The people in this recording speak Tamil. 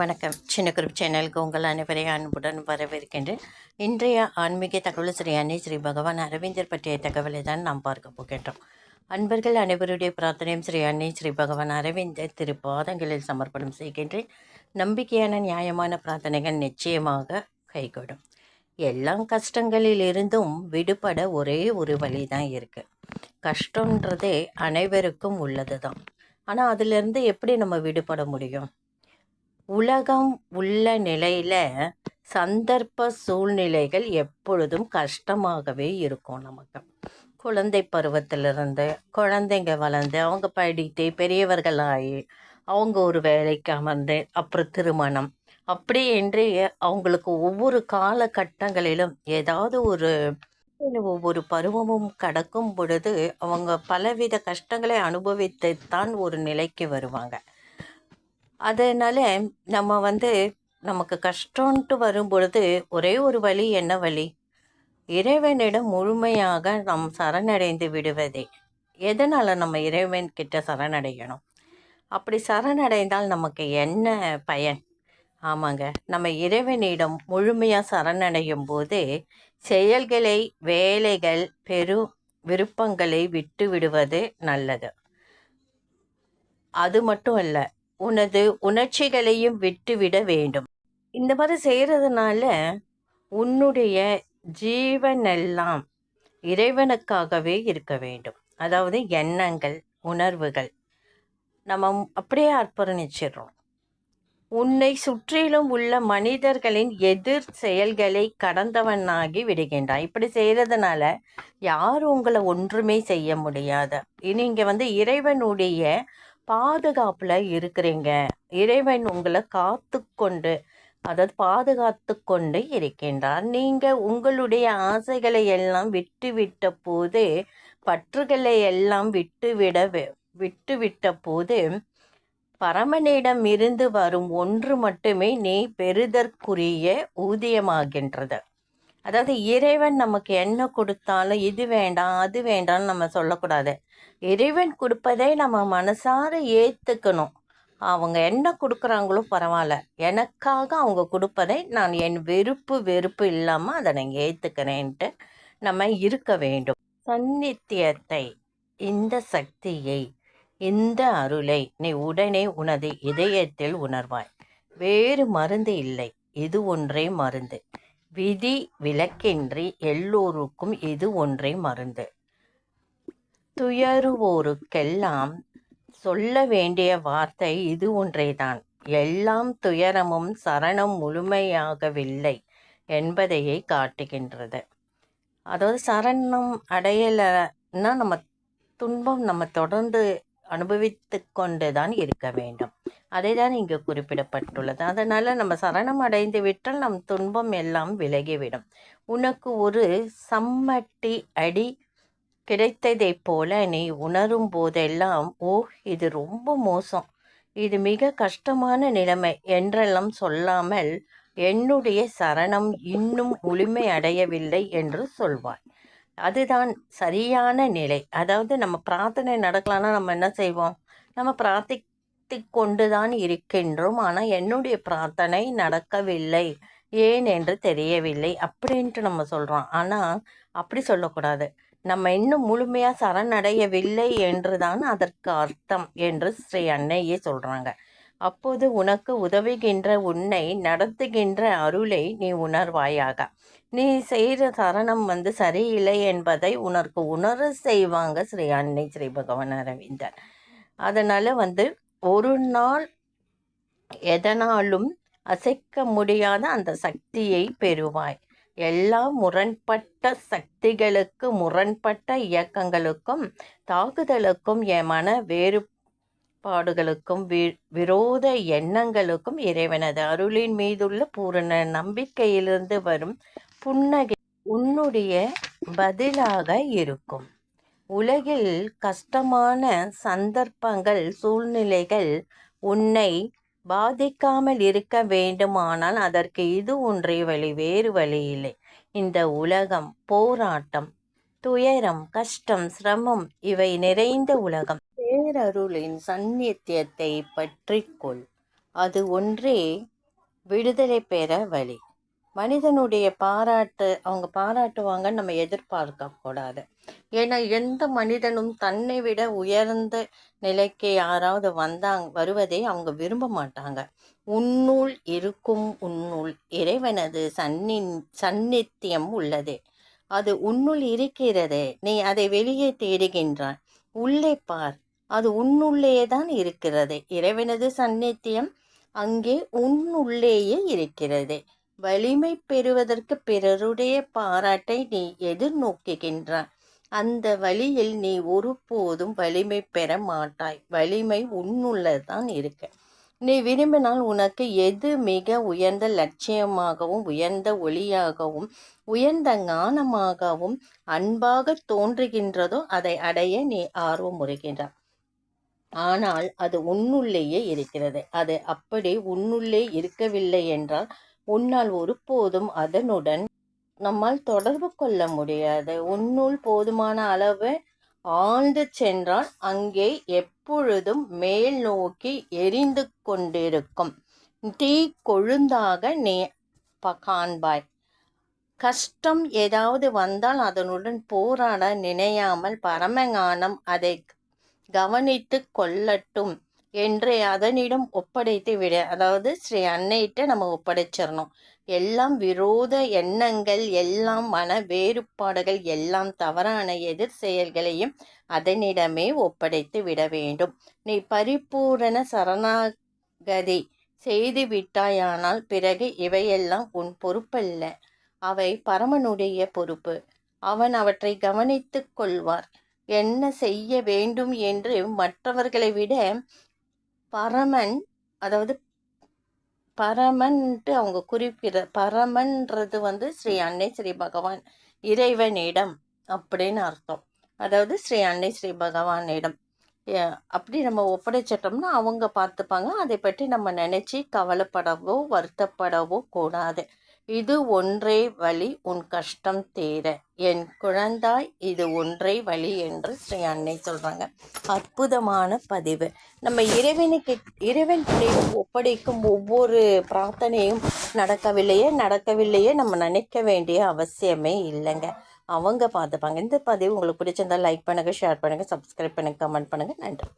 வணக்கம். சின்ன குரூப் சேனலுக்கு உங்கள் அனைவரையும் அன்புடன் வரவேற்கின்றேன். இன்றைய ஆன்மீக தகவல் ஸ்ரீ அன்னை ஸ்ரீ பகவான் அரவிந்தர் பற்றிய தகவலை தான் நாம் பார்க்க போகின்றோம். அன்பர்கள் அனைவருடைய பிரார்த்தனையும் ஸ்ரீ அன்னை ஸ்ரீ பகவான் அரவிந்தர் திருப்பாதங்களில் சமர்ப்பணம் செய்கின்றேன். நம்பிக்கையான நியாயமான பிரார்த்தனைகள் நிச்சயமாக கைகூடும். எல்லா கஷ்டங்களில் இருந்தும் விடுபட ஒரே ஒரு வழி தான் இருக்குது கஷ்டன்றதே அனைவருக்கும் உள்ளது தான் ஆனால் அதிலிருந்து எப்படி நம்ம விடுபட முடியும்? உலகம் உள்ள நிலையில் சந்தர்ப்ப சூழ்நிலைகள் எப்பொழுதும் கஷ்டமாகவே இருக்கும் நமக்கு. குழந்தை பருவத்திலிருந்து குழந்தைங்க வளர்ந்து அவங்க படித்து பெரியவர்களாகி அவங்க ஒரு வேலைக்கு அமர்ந்து அப்புறம் திருமணம். அப்படி என்று அவங்களுக்கு ஒவ்வொரு காலகட்டங்களிலும் ஏதாவது ஒரு ஒவ்வொரு பருவமும் கடக்கும் பொழுது அவங்க பலவித கஷ்டங்களை அனுபவித்துத்தான் ஒரு நிலைக்கு வருவாங்க. அதனால நம்ம வந்து நமக்கு கஷ்டம்ன்ட்டு வரும் பொழுது ஒரே ஒரு வழி என்ன வழி? இறைவனிடம் முழுமையாக நாம் சரணடைந்து விடுவதே. எதனால் நம்ம இறைவன் கிட்ட சரணடையணும்? அப்படி சரணடைந்தால் நமக்கு என்ன பயன்? ஆமாங்க. நம்ம இறைவனிடம் முழுமையாக சரணடையும் போது செயல்களை வேலைகள் பெரு விருப்பங்களை விட்டு விடுவது நல்லது. அது மட்டும் அல்ல உனது உணர்ச்சிகளையும் விட்டுவிட வேண்டும். இந்த மாதிரி செய்கிறதுனால உன்னுடைய ஜீவனெல்லாம் இறைவனுக்காகவே இருக்க வேண்டும். அதாவது எண்ணங்கள் உணர்வுகள் நம்ம அப்படியே அர்ப்பணிச்சிடுறோம். உன்னை சுற்றிலும் உள்ள மனிதர்களின் எதிர் செயல்களை கடந்தவனாகி விடுகின்றான் இப்படி செய்கிறதுனால யாரும் உங்களை ஒன்றுமே செய்ய முடியாது. இனி இங்கே வந்து இறைவனுடைய பாதுகாப்பில் இருக்கிறீங்க. இறைவன் உங்களை காத்து கொண்டு அதாவது பாதுகாத்து கொண்டு இருக்கின்றார். நீங்கள் உங்களுடைய ஆசைகளை எல்லாம் விட்டுவிட்ட போது பற்றுகளை எல்லாம் விட்டுவிட விட்டுவிட்ட போது பரமனிடம் இருந்து வரும் ஒன்று மட்டுமே நீ பெறுதற்குரிய ஊதியமாகின்றது. அதாவது இறைவன் நமக்கு என்ன கொடுத்தாலும் இது வேண்டாம் அது வேண்டாம்னு நம்ம சொல்லக்கூடாது. இறைவன் கொடுப்பதை நம்ம மனசார ஏற்றுக்கணும் அவங்க என்ன கொடுக்குறாங்களோ பரவாயில்ல. எனக்காக அவங்க கொடுப்பதை நான் என் வெறுப்பு வெறுப்பு இல்லாமல் அதை நான் ஏற்றுக்கிறேன்ட்டு நம்ம இருக்க வேண்டும். சந்நித்தியத்தை இந்த சக்தியை இந்த அருளை நீ உடனே உனது இதயத்தில் உணர்வாய். வேறு மருந்து இல்லை. இது ஒன்றே மருந்து. விதி விலக்கின்றி எல்லோருக்கும் இது ஒன்றே மருந்து. துயருவோருக்கெல்லாம் சொல்ல வேண்டிய வார்த்தை இது ஒன்றேதான். எல்லாம் துயரமும் சரணம் முழுமையாகவில்லை என்பதையே காட்டுகின்றது. அதாவது சரணம் அடையலைன்னா நம்ம துன்பம் நம்ம தொடர்ந்து அனுபவித்து கொண்டு தான் இருக்க வேண்டும். அதை தான் இங்கு குறிப்பிடப்பட்டுள்ளது. அதனால் நம்ம சரணம் அடைந்து விட்டால் நம் துன்பம் எல்லாம் விலகிவிடும். உனக்கு ஒரு சம்மட்டி அடி கிடைத்ததைப் போல நீ உணரும் போதெல்லாம் ஓ இது ரொம்ப மோசம். இது மிக கஷ்டமான நிலைமை என்றெல்லாம் சொல்லாமல் என்னுடைய சரணம் இன்னும் முழுமை அடையவில்லை என்று சொல்வாய். அதுதான் சரியான நிலை. அதாவது நம்ம பிரார்த்தனை நடக்கலான்னா நம்ம என்ன செய்வோம்? நம்ம பிரார்த்தி பிரார்த்தித்து கொண்டு தான் இருக்கின்றோம். ஆனால் என்னுடைய பிரார்த்தனை நடக்கவில்லை. ஏன் என்று தெரியவில்லை அப்படின்ட்டு நம்ம சொல்கிறோம் ஆனால் அப்படி சொல்லக்கூடாது. நம்ம இன்னும் முழுமையாக சரணடையவில்லை என்று தான் அதற்கு அர்த்தம் என்று ஸ்ரீ அன்னையே சொல்கிறாங்க அப்போது உனக்கு உதவுகின்ற உன்னை நடத்துகின்ற அருளை நீ உணர்வாயாக. நீ செய்கிற சரணம் வந்து சரியில்லை என்பதை உனக்கு உணர செய்வாங்க ஸ்ரீ அன்னை ஸ்ரீ பகவான் அரவிந்தர். அதனால் வந்து ஒரு நாள் எதனாலும் அசைக்க முடியாத அந்த சக்தியை பெறுவாய். எல்லா முரண்பட்ட சக்திகளுக்கு முரண்பட்ட இயக்கங்களுக்கும் தாக்குதலுக்கும் என் மன வேறுபாடுகளுக்கும் வி விரோத எண்ணங்களுக்கும் இறைவனது அருளின் மீதுள்ள பூரண நம்பிக்கையிலிருந்து வரும் புன்னகை உன்னுடைய பதிலாக இருக்கும். உலகில் கஷ்டமான சந்தர்ப்பங்கள் சூழ்நிலைகள் உன்னை பாதிக்காமல் இருக்க வேண்டுமானால் அதற்கு இது ஒன்றே வழி வேறு வழி இல்லை. இந்த உலகம் போராட்டம் துயரம் கஷ்டம் சிரமம் இவை நிறைந்த உலகம். பேரருளின் சந்நித்தியத்தை பற்றிக்கொள் அது ஒன்றே விடுதலை பெற வழி. மனிதனுடைய பாராட்டு அவங்க பாராட்டுவாங்கன்னு நம்ம எதிர்பார்க்க கூடாது. ஏன்னா எந்த மனிதனும் தன்னை விட உயர்ந்த நிலைக்கு யாராவது வந்தாங்க வருவதை அவங்க விரும்ப மாட்டாங்க. உன்னுள் இருக்கும் உன்னுள் இறைவனது சன்னி சந்நித்தியம் உள்ளது. அது உன்னுள் இருக்கிறது. நீ அதை வெளியே தேடுகின்றாய். உள்ளே பார். அது உன்னுள்ளேயே தான் இருக்கிறது. இறைவனது சந்நித்தியம் அங்கே உன்னுள்ளேயே இருக்கிறது. வலிமை பெறுவதற்கு பிறருடைய பாராட்டை நீ எதிர்நோக்குகின்றாய். அந்த வழியில் நீ ஒருபோதும் வலிமை பெற மாட்டாய். வலிமை உன்னுள்ளதான் இருக்கு. நீ விரும்பினால் உனக்கு எது மிக உயர்ந்த லட்சியமாகவும் உயர்ந்த ஒளியாகவும் உயர்ந்த ஞானமாகவும் அன்பாக தோன்றுகின்றதோ அதை அடைய நீ ஆர்வம் முறைகின்றாய் ஆனால் அது உன்னுள்ளேயே இருக்கிறது. அது அப்படி உன்னுள்ளே இருக்கவில்லை என்றால் உன்னால் ஒருபோதும் அதனுடன் நம்மால் தொடர்பு கொள்ள முடியாது. உன்னுள் போதுமான அளவு ஆழ்ந்து சென்றால் அங்கே எப்பொழுதும் மேல் நோக்கி எரிந்து கொண்டிருக்கும். தீ கொழுந்தாக நீ காண்பாய். கஷ்டம் ஏதாவது வந்தால் அதனுடன் போராட நினையாமல் பரமஞானம் அதை கவனித்து கொள்ளட்டும். என்று அதனிடம் ஒப்படைத்து விட அதாவது ஸ்ரீ அன்னைகிட்ட நம்ம ஒப்படைச்சிடணும். எல்லாம் விரோத எண்ணங்கள் எல்லாம் மன வேறுபாடுகள் எல்லாம் தவறான எதிர் செயல்களையும் அதனிடமே ஒப்படைத்து விட வேண்டும். நீ பரிபூரண சரணாகதி செய்து விட்டாயானால் பிறகு இவையெல்லாம் உன் பொறுப்பல்ல. அவை பரமனுடைய பொறுப்பு. அவன் அவற்றை கவனித்துக் கொள்வார். என்ன செய்ய வேண்டும் என்று மற்றவர்களை விட பரமன் அதாவது பரமன்ட்டு அவங்க குறிப்பிட பரமன்றது வந்து ஸ்ரீ அன்னை ஸ்ரீ பகவான் இறைவனிடம் அப்படின்னு அர்த்தம். அதாவது ஸ்ரீ அன்னை ஸ்ரீ பகவானிடம். அப்படி நம்ம ஒப்படைச்சிட்டோம்னா அவங்க பார்த்துப்பாங்க. அதை பற்றி நம்ம நினச்சி கவலைப்படவோ வருத்தப்படவோ கூடாது. இது ஒன்றே வழி உன் கஷ்டம் தேர. என் குழந்தாய் இது ஒன்றே வழி என்று ஸ்ரீ அன்னை சொல்கிறாங்க அற்புதமான பதிவு. நம்ம இறைவனுக்கு இறைவன் ஒப்படைக்கும் ஒவ்வொரு பிரார்த்தனையும் நடக்கவில்லையே நடக்கவில்லையே நம்ம நினைக்க வேண்டிய அவசியமே இல்லைங்க. அவங்க பார்த்துப்பாங்க. இந்த பதிவு உங்களுக்கு பிடிச்சிருந்தால் லைக் பண்ணுங்கள் ஷேர் பண்ணுங்கள் சப்ஸ்கிரைப் பண்ணுங்கள் கமெண்ட் பண்ணுங்கள் நன்றி.